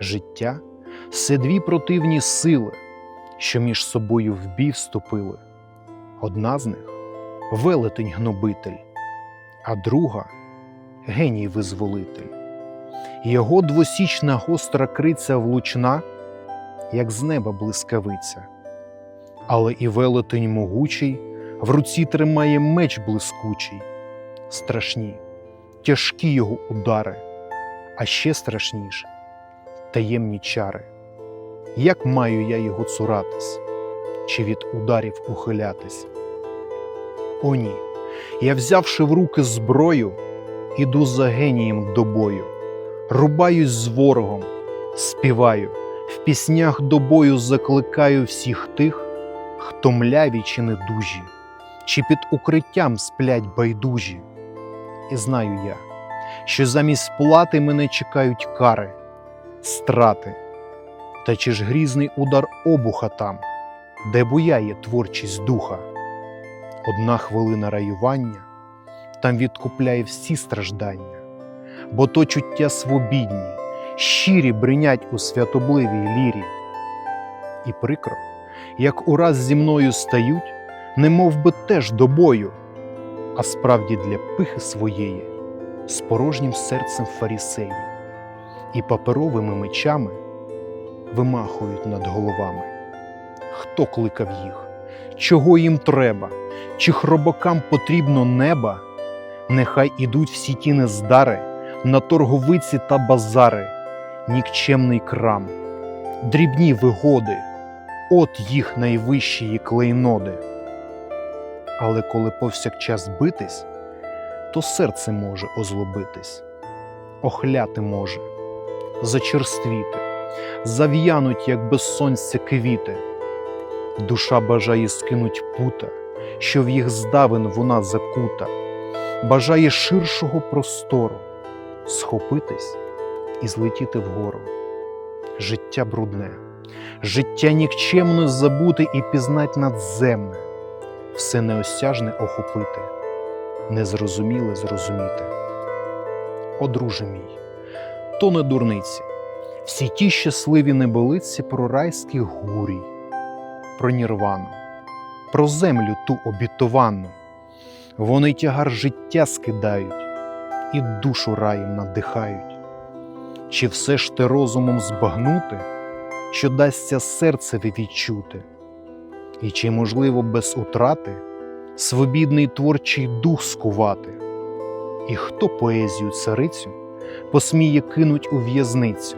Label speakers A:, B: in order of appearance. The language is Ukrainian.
A: Життя це дві противні сили, що між собою в бій вступили. Одна з них велетень гнобитель, а друга геній визволитель. Його двосічна гостра криця влучна, як з неба блискавиця. Але і велетень могучий в руці тримає меч блискучий. Страшні, тяжкі його удари, а ще страшніше таємні чари. Як маю я його цуратись, чи від ударів ухилятись? О ні, я, взявши в руки зброю, іду за генієм до бою, рубаюсь з ворогом, співаю, в піснях до бою закликаю всіх тих, хто мляві чи недужі, чи під укриттям сплять байдужі. І знаю я, що замість плати мене чекають кари, страти. Та чи ж грізний удар обуха там, де буяє творчість духа? Одна хвилина раювання там відкупляє всі страждання, бо то чуття свобідні, щирі бринять у святобливій лірі. І прикро, як ураз зі мною стають, не мов би теж до бою, а справді для пихи своєї, з порожнім серцем фарісеї і паперовими мечами вимахують над головами. Хто кликав їх? Чого їм треба? Чи хробакам потрібно неба? Нехай ідуть всі ті нездари на торговиці та базари, нікчемний крам, дрібні вигоди, от їх найвищі клейноди. Але коли повсякчас битись, то серце може озлобитись, охляти може, зачерствіти, зав'януть, як без сонця квіти. Душа бажає скинуть пута, що в їх здавин вона закута, бажає ширшого простору, схопитись і злетіти вгору. Життя брудне, життя нікчемно забути і пізнать надземне, все неосяжне охопити, незрозуміле зрозуміти. О, друже мій, то не дурниці, всі ті щасливі неболиці про райських гурій, про нірвану, про землю ту обітовану. Вони тягар життя скидають і душу раєм надихають. Чи все ж ти розумом збагнути, що дасться серцеві відчути? І чи можливо без утрати свобідний творчий дух скувати? І хто поезію царицю посміє кинуть у в'язницю?